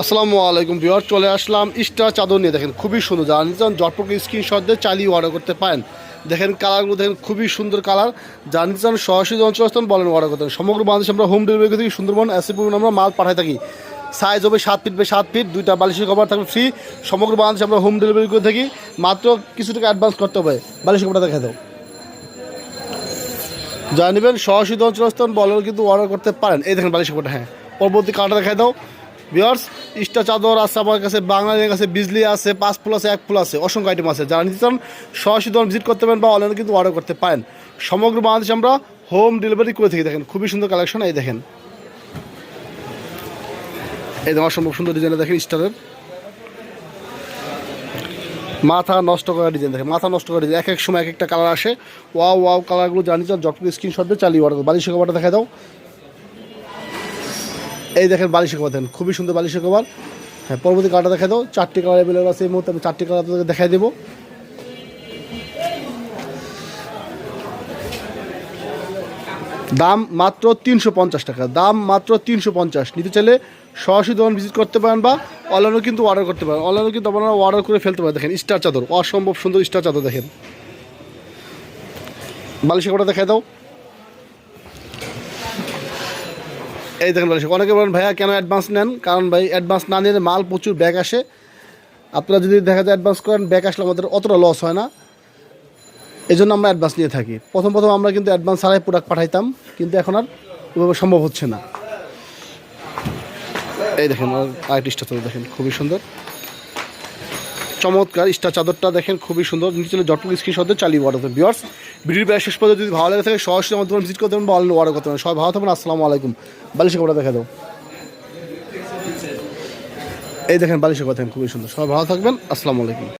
আসসালামু আলাইকুম বিহার চলে আসলাম স্টার চাদর নিয়ে। দেখেন, খুবই সুন্দর। যারা নিতে চান জটপকে স্ক্রিনশট দিয়ে চালিয়ে অর্ডার করতে পারেন। দেখেন, কালারগুলো দেখেন, খুবই সুন্দর কালার। যারা নিতে চান সরাসরি অঞ্চলস্থান বলেন অর্ডার করতে সমগ্র বাংলাদেশে আমরা হোম ডেলিভারি থাকি সুন্দরবন অ্যাসিপুর আমরা মাল পাঠাই থাকি। সাইজ হবে সাত ফিট বাই সাত ফিট দুইটা বালিশের কভার থাকবে ফ্রি সমগ্র বাংলাদেশে আমরা হোম ডেলিভারি করে থাকি। মাত্র কিছু টাকা অ্যাডভান্স করতে হবে। বালিশের কভারটা দেখা দাও। যা নেবেন, সরাসরি অঞ্চলস্থান বলেন কিন্তু অর্ডার করতে পারেন। এই দেখেন বালিশের কভারটা হ্যাঁ। পরবর্তী কালারটা দেখাই দাও। বিয়ার্স স্টার চাদর আছে আমার কাছে বাংলাদেশের কাছে বিজলি আছে, পাঁচ ফুল আছে, এক ফুল আছে, অসংখ্য আইটেম আছে। যারা নিতে চান, সরাসরি দোকান ভিজিট করতে পারেন বা অনলাইনে কিন্তু অর্ডার করতে পারেন। সমগ্র বাংলাদেশে আমরা হোম ডেলিভারি করে থাকি, দেখেন, খুবই সুন্দর কালেকশন এই দেখেন। এই দেখেন অসম্ভব সুন্দর ডিজাইন দেখেন স্টারের মাথা নষ্ট করা ডিজাইন দেখেন, মাথা নষ্ট করা ডিজাইন এক এক সময় এক একটা কালার আসে ওয়াও ওয়াও কালারগুলো জানি চান জটপুর স্ক্রিনশট দিয়ে চালিয়ে অর্ডার বালিশের কভারটা দেখা দাও। এই দেখেন বালিশের কভার দেখেন, খুবই সুন্দর বালিশের কভার। হ্যাঁ পরবর্তী কালারটা দেখা দাও। চারটি কালার অ্যাভেলেবল আছে এই মুহূর্তে, আমি চারটি কালার আপনাদেরকে দেখাই দেবো। দাম মাত্র তিনশো পঞ্চাশ টাকা, দাম মাত্র তিনশো পঞ্চাশ। নিতে চাইলে সরাসরি দোকান ভিজিট করতে পারেন বা অনলাইনেও কিন্তু অর্ডার করতে পারেন। অনলাইনেও কিন্তু আপনারা অর্ডার করে ফেলতে পারেন। দেখেন স্টার চাদর, অসম্ভব সুন্দর স্টার চাদর দেখেন। বালিশের কটা দেখাই দাও। এই দেখেন ভাই অনেকে বলেন, ভাইয়া, কেন অ্যাডভান্স নেন? কারণ ভাই অ্যাডভান্স না নিলে মাল প্রচুর ব্যাগ আসে। আপনারা যদি দেখা যায় অ্যাডভান্স করেন ব্যাগ আসলে আমাদের অতটা লস হয় না। এই জন্য আমরা অ্যাডভান্স নিয়ে থাকি। প্রথম প্রথম আমরা কিন্তু অ্যাডভান্স ছাড়াই প্রোডাক্ট পাঠাইতাম, কিন্তু এখন আর ওইভাবে সম্ভব হচ্ছে না। এই দেখেন আর তো দেখেন, খুবই সুন্দর। চমৎকার, স্টার চাদরটা দেখেন খুবই সুন্দর। নিচে জটপুর স্ক্রিন সদ্য চালিয়ে করতে বিয়ার্স ভিডিওর প্রায় শেষ পর্যন্ত যদি ভালো লাগে থাকে, সরাসরি আমার দোকান ভিজিট করতে পারেন বা অর্ডার করতে পারেন। সবাই ভালো থাকবেন, আসসালামু আলাইকুম। বালিশের কপড়া দেখা দাও। এই দেখেন বালিশের কথা খুবই সুন্দর। সবাই ভালো থাকবেন, আসসালামু আলাইকুম।